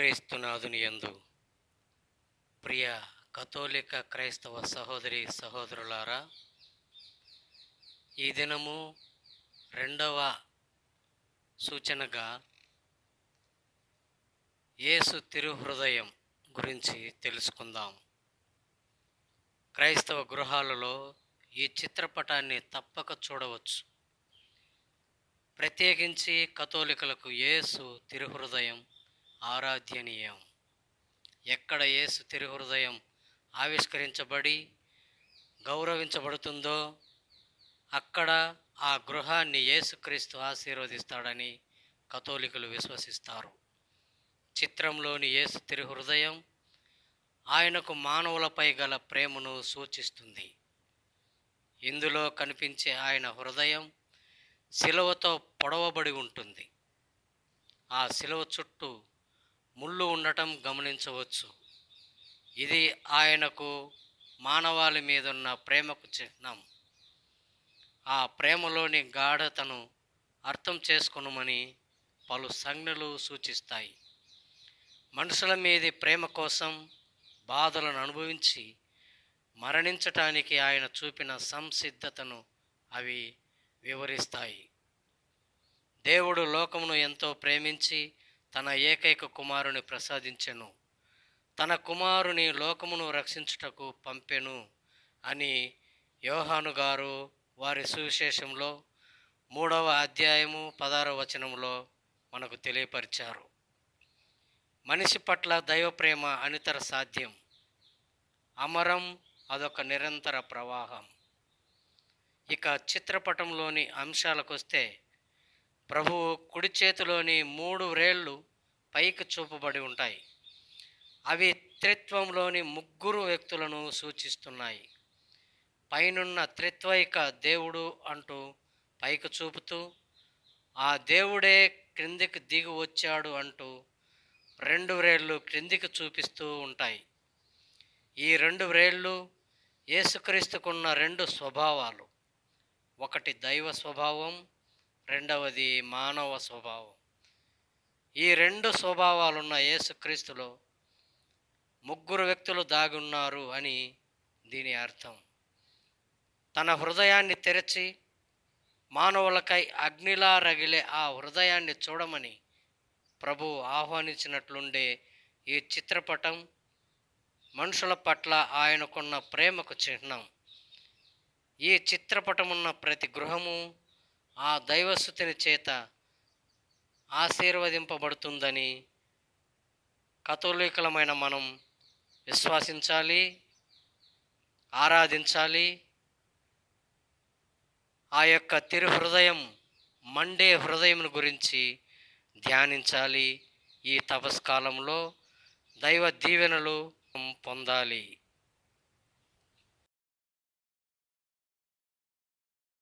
క్రీస్తునాథుని యందు. ప్రియ కథోలిక క్రైస్తవ సహోదరి సహోదరులారా ఈ దినము రెండవ సూచనగా యేసు తిరుహృదయం గురించి తెలుసుకుందాం. క్రైస్తవ గృహాలలో ఈ చిత్రపటాన్ని తప్పక చూడవచ్చు. ప్రత్యేకించి కథోలికలకు యేసు తిరుహృదయం ఆరాధ్యనీయం. ఎక్కడ యేసు తిరుహృదయం ఆవిష్కరించబడి గౌరవించబడుతుందో అక్కడ ఆ గృహాన్ని యేసుక్రీస్తు ఆశీర్వదిస్తాడని కథోలికులు విశ్వసిస్తారు. చిత్రంలోని యేసు తిరుహృదయం ఆయనకు మానవులపై గల ప్రేమను సూచిస్తుంది. ఇందులో కనిపించే ఆయన హృదయం శిలువతో పొడవబడి ఉంటుంది. ఆ శిలువ చుట్టూ ముళ్ళు ఉండటం గమనించవచ్చు. ఇది ఆయనకు మానవాళి మీదున్న ప్రేమకు చిహ్నం. ఆ ప్రేమలోని గాఢతను అర్థం చేసుకునమని పలు సంజ్ఞలు సూచిస్తాయి. మనుషుల మీది ప్రేమ కోసం బాధలను అనుభవించి మరణించటానికి ఆయన చూపిన సంసిద్ధతను అవి వివరిస్తాయి. దేవుడు లోకమును ఎంతో ప్రేమించి తన ఏకైక కుమారుని ప్రసాదించెను. తన కుమారుని లోకమును రక్షించుటకు పంపెను అని యోహాను గారు వారి సువిశేషంలో మూడవ అధ్యాయము పదారవ వచనంలో మనకు తెలియపరిచారు. మనిషి పట్ల దైవ ప్రేమ అనితర సాధ్యం. అమరం అదొక నిరంతర ప్రవాహం. ఇక చిత్రపటంలోని అంశాలకు వస్తే ప్రభువు కుడి చేతిలోని మూడు రేళ్ళు పైకి చూపబడి ఉంటాయి. అవి త్రిత్వంలోని ముగ్గురు వ్యక్తులను సూచిస్తున్నాయి. పైనున్న త్రిత్వైక దేవుడు అంటూ పైకి చూపుతూ ఆ దేవుడే క్రిందికి దిగి వచ్చాడు అంటూ రెండు వ్రేళ్ళు క్రిందికి చూపిస్తూ ఉంటాయి. ఈ రెండు వ్రేళ్ళు యేసుక్రీస్తుకున్న రెండు స్వభావాలు. ఒకటి దైవ స్వభావం రెండవది మానవ స్వభావం. ఈ రెండు స్వభావాలున్న యేసుక్రీస్తులో ముగ్గురు వ్యక్తులు దాగున్నారు అని దీని అర్థం. తన హృదయాన్ని తెరచి మానవులకై అగ్నిలా రగిలే ఆ హృదయాన్ని చూడమని ప్రభు ఆహ్వానించినట్లుండే ఈ చిత్రపటం మనుషుల పట్ల ఆయనకున్న ప్రేమకు చిహ్నం. ఈ చిత్రపటమున్న ప్రతి గృహము ఆ దైవస్థుతిని చేత ఆశీర్వదింపబడుతుందని కథోలికలమైన మనం విశ్వాసించాలి ఆరాధించాలి. ఆ యొక్క తిరు హృదయం మండే హృదయం గురించి ధ్యానించాలి. ఈ తపస్కాలంలో దైవ దీవెనలు పొందాలి.